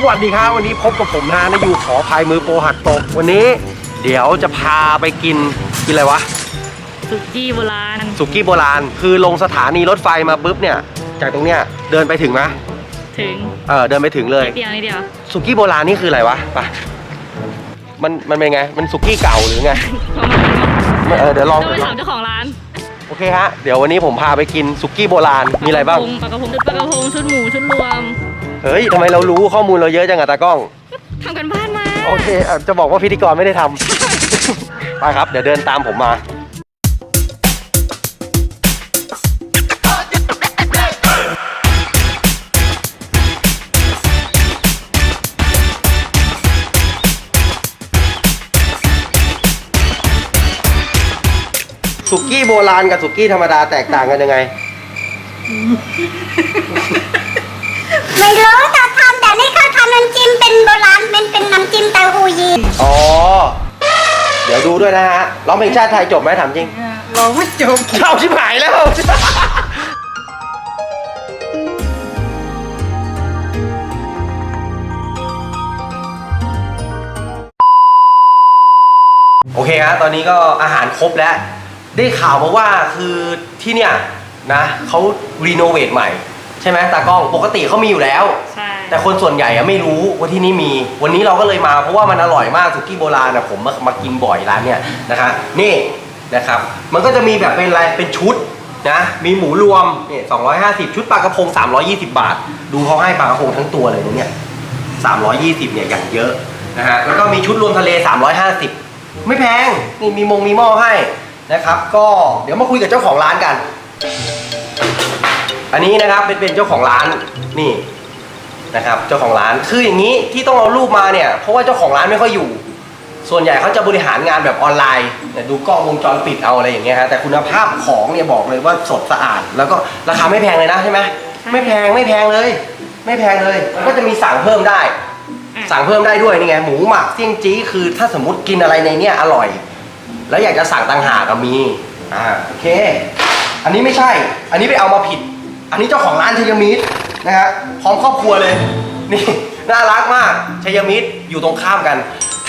สวัสดีครับ วันนี้พบกับผมนะนะอยู่ขอพายมือโปรหัดตก วันนี้เดี๋ยวจะพาไปกินกินอะไรวะสุกี้โบราณสุกี้โบราณ คือลงสถานีรถไฟมาปุ๊บเนี่ย จากตรงเนี้ยเดินไปถึงไหมถึงเออเดินไปถึงเลยนิดเดียวนิดเดียวสุกี้โบราณนี่คืออะไรวะไปมันมันเป็นไงมันสุกี้เก่าหรือไงประมาณนั้นเออเดี๋ยวลองต้องไปถามเจ้าของร้านโอเคฮะเดี๋ยววันนี้ผมพาไปกินสุกี้โบราณมีอะไรบ้างปลากระพงปลากระพงชุดหมูชุดรวม เฮ้ยทำไมเรารู้ข้อมูลเราเยอะจังอะตากล้อง ทำกันบ้านมาโอเคอะจะบอกว่าพิธีกรไม่ได้ทำ ไปครับ เดี๋ยวเดินตามผมมา สุกี้โบราณกับสุกี้ธรรมดาแตกต่างกันยังไง ไม่รู้จะทำแต่นี่เขาทำน้ำจิ้มเป็นโบราณเป็นเป็นน้ำจิ้มเต้าหู้ยี้อ๋อ เดี๋ยวดูด้วยนะฮะร้องเพลงชาติไทยจบไหมถามจริงร้องไม่จบเข้าชิบหายแล้ว โอเคฮะตอนนี้ก็อาหารครบแล้ว ได้ข่าวมาว่าคือที่เนี่ยนะเขารีโนเวทใหม่ ใช่ไหมตากล้องปกติเขามีอยู่แล้ว ใช่แต่คนส่วนใหญ่อะไม่รู้ว่าที่นี่มี วันนี้เราก็เลยมาเพราะว่ามันอร่อยมากสุกี้โบราณนะผมมามากินบ่อยร้านเนี่ยนะคะนี่นะครับ มันก็จะมีแบบเป็นอะไรเป็นชุดนะ มีหมูรวมเนี่ย250ชุดปลากระพง 320 บาท ดูเขาให้ปลากระพงทั้งตัวเลยนะเนี่ย320เนี่ยอย่างเยอะนะฮะแล้วก็มีชุดรวมทะเล 350 ไม่แพงนี่มีมงมีหม้อให้นะครับ ก็เดี๋ยวมาคุยกับเจ้าของร้านกัน อันนี้นะครับเป็นเป็นเจ้าของร้านนี่นะครับ เจ้าของร้านคืออย่างนี้ที่ต้องเอารูปมาเนี่ยเพราะว่าเจ้าของร้านไม่ค่อยอยู่ ส่วนใหญ่เขาจะบริหารงานแบบออนไลน์เนี่ยดูกล้องวงจรปิดเอาอะไรอย่างเงี้ยฮะแต่คุณภาพของเนี่ยบอกเลยว่าสดสะอาด แล้วก็ราคาไม่แพงเลยนะใช่ไหมไม่แพงไม่แพงเลย ไม่แพงเลยมันก็จะมีสั่งเพิ่มได้ สั่งเพิ่มได้ด้วยนี่ไงหมูหมักเสี่ยงจี้คือถ้าสมมติกินอะไรในเนี้ยอร่อย แล้วอยากจะสั่งต่างหากก็มีอ่าโอเค อันนี้ไม่ใช่ อันนี้ไปเอามาผิด อันนี้เจ้าของร้านชัยมิตรนะฮะพร้อมครอบครัวเลยนี่น่ารักมากชัยมิตรอยู่ตรงข้ามกัน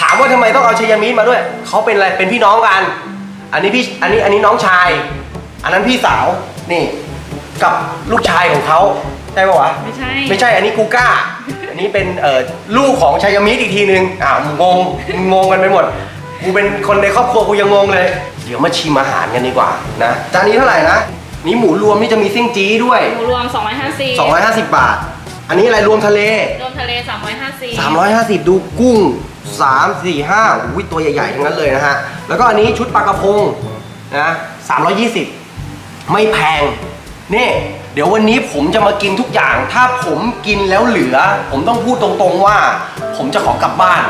ถามว่าทำไมต้องเอาชัยมิตรมาด้วยเขาเป็นอะไรเป็นพี่น้องกัน อันนี้พี่อันนี้อันนี้น้องชาย อันนั้นพี่สาวนี่กับลูกชายของเขาใช่ปะวะไม่ใช่ ไม่ใช่อันนี้กูก้า อันนี้เป็นเอ่อลูกของชัยมิตรอีกทีนึงอ่าวงงงงกันไปหมดกูเป็นคนในครอบครัวกูยังงงเลย เดี๋ยวมาชิมอาหารกันดีกว่านะจานนี้เท่าไหร่นะ นี่หมูรวมนี่จะมีเส้นจี้ด้วย หมูรวม 250 250 บาท อันนี้อะไรรวมทะเล รวมทะเล 350 350 ดูกุ้ง 3 4 5อุ้ยตัวใหญ่ๆ ทั้งนั้นเลยนะฮะ แล้วก็อันนี้ชุดปลากระพงนะ320 ไม่แพง นี่ เดี๋ยววันนี้ผมจะมากินทุกอย่าง ถ้าผมกินแล้วเหลือ ผมต้องพูดตรงๆว่า ผมจะขอกลับบ้าน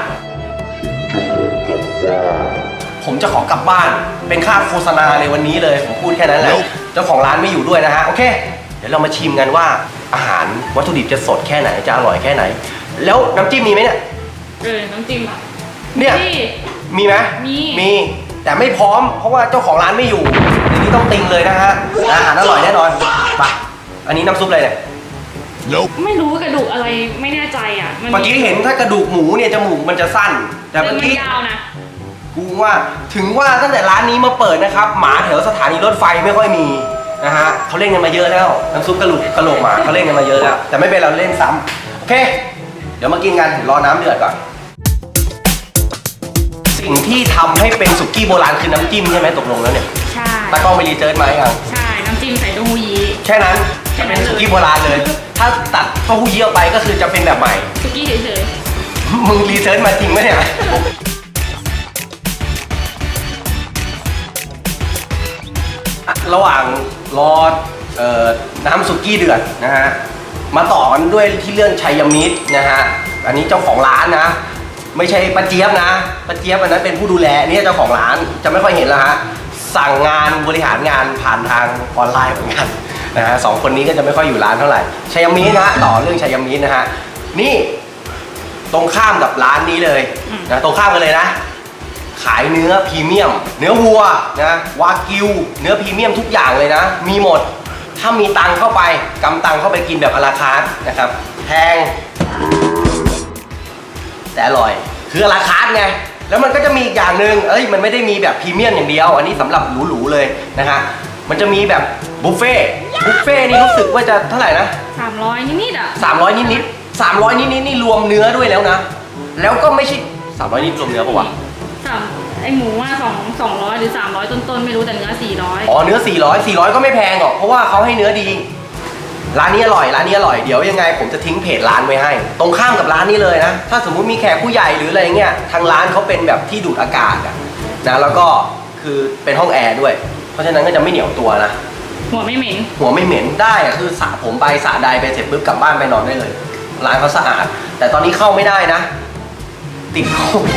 ผมจะขอกลับบ้าน เป็นค่าโฆษณาในวันนี้เลย ผมพูดแค่นั้นแหละ เจ้าของร้านไม่อยู่ด้วยนะฮะโอเค เดี๋ยวเรามาชิมกันว่าอาหารวัตถุดิบจะสดแค่ไหนจะอร่อยแค่ไหน แล้วน้ำจิ้มมีไหมเนี่ย เออน้ำจิ้มอะเนี่ยนี่ มีไหมมี มี แต่ไม่พร้อม เพราะว่าเจ้าของร้านไม่อยู่อย่างนี้ต้องติงเลยนะฮะอาหารอร่อยแน่นอนไปอันนี้น้ำซุปอะไรเนี่ยไม่รู้กระดูกอะไรไม่แน่ใจอะเมื่อกี้เห็นถ้ากระดูกหมูเนี่ยจมูกมันจะสั้น แต่แต่เมื่อมันกี้ยาวนะ กูว่าถึงว่าตั้งแต่ร้านนี้มาเปิดนะครับ หมาแถวสถานีรถไฟไม่ค่อยมีนะฮะเขาเล่นกันมาเยอะแล้วน้ำซุปกระโหลกกระโหลกหมาเขาเล่นกันมาเยอะแล้ว แต่ไม่เป็นไรเราเล่นซ้ำโอเค เดี๋ยวมากินกันรอน้ำเดือดก่อนสิ่งที่ทำให้เป็นสุกี้โบราณคือน้ำจิ้มใช่ไหมตกลงแล้วเนี่ยใช่ตากล้องไปรีเจิร์ชมายังใช่น้ำจิ้มใส่เต้าหู้ยี้แค่นั้นจะเป็นสุกี้โบราณเลย ถ้าตัดเต้าหู้ยี้ออกไปก็คือจะเป็นแบบใหม่สุกี้เฉยมึงรีเสิร์ชมาจริงไหมเนี่ย ระหว่างรอเอ่อน้ำสุกี้เดือดนะฮะมาต่อกันด้วยที่เรื่องชัยมิตรนะฮะอันนี้เจ้าของร้านนะ ไม่ใช่ป้าเจี๊ยบนะป้าเจี๊ยบอันนั้นเป็นผู้ดูแลนี่เจ้าของร้านจะไม่ค่อยเห็นแล้วฮะสั่งงานบริหารงานผ่านทางออนไลน์เหมือนกันนะฮะสองคนนี้ก็จะไม่ค่อยอยู่ร้านเท่าไหร่ชัยมิตรนะฮะต่อเรื่องชัยมิตรนะฮะนี่ตรงข้ามกับร้านนี้เลยนะตรงข้ามกันเลยนะ ขายเนื้อพรีเมียม เนื้อวัวนะวากิว เนื้อพรีเมียมทุกอย่างเลยนะ มีหมด ถ้ามีตังค์เข้าไปกำตังค์เข้าไปกินแบบอลาคาร์ทนะครับแพงแต่อร่อย คือราคาไงแล้วมันก็จะมีอีกอย่างหนึ่งเอ้ยมันไม่ได้มีแบบพรีเมียมอย่างเดียว อันนี้สำหรับหรูๆเลยนะฮะมันจะมีแบบบุฟเฟ่ต์บุฟเฟ่ต์นี่รู้สึกว่าจะเท่าไหร่นะสามร้อยนิดๆอะ300นิดๆ300นิดๆนี่รวมเนื้อด้วยแล้วนะ แล้วก็ไม่ใช่300นิดรวมเนื้อปะวะ สามไอหมูว่าสองสองร้อยหรือสามร้อยต้นๆ ไม่รู้แต่เนื้อสี่ร้อยอ๋อเนื้อ 400 400 ก็ไม่แพงหรอก เพราะว่าเขาให้เนื้อดี ร้านนี้อร่อย ร้านนี้อร่อย เดี๋ยวยังไงผมจะทิ้งเพจร้านไว้ให้ ตรงข้ามกับร้านนี้เลยนะ ถ้าสมมุติมีแขกผู้ใหญ่หรืออะไรเงี้ย ทางร้านเขาเป็นแบบที่ดูดอากาศอะนะ แล้วก็คือเป็นห้องแอร์ด้วย เพราะฉะนั้นก็จะไม่เหนียวตัวนะ หัวไม่เหม็น หัวไม่เหม็นได้อะคือสระผมไปสระใดไปเสร็จปุ๊บกลับบ้านไปนอนได้เลย ร้านเขาสะอาด แต่ตอนนี้เข้าไม่ได้นะ ติดโควิด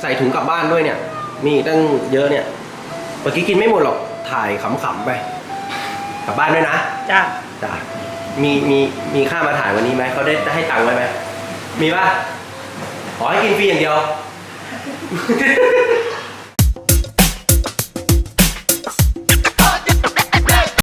ใส่ถุงกลับบ้านด้วยเนี่ย มีตั้งเยอะเนี่ยเมื่อกี้กินไม่หมดหรอกถ่ายขำๆไป กลับบ้านด้วยนะจ้ะจ้ะมีมีมีค่ามาถ่ายวันนี้ไหมเขาได้ให้ตังค์ไว้ไหมมีป่ะขอให้กินฟรีอย่างเดียว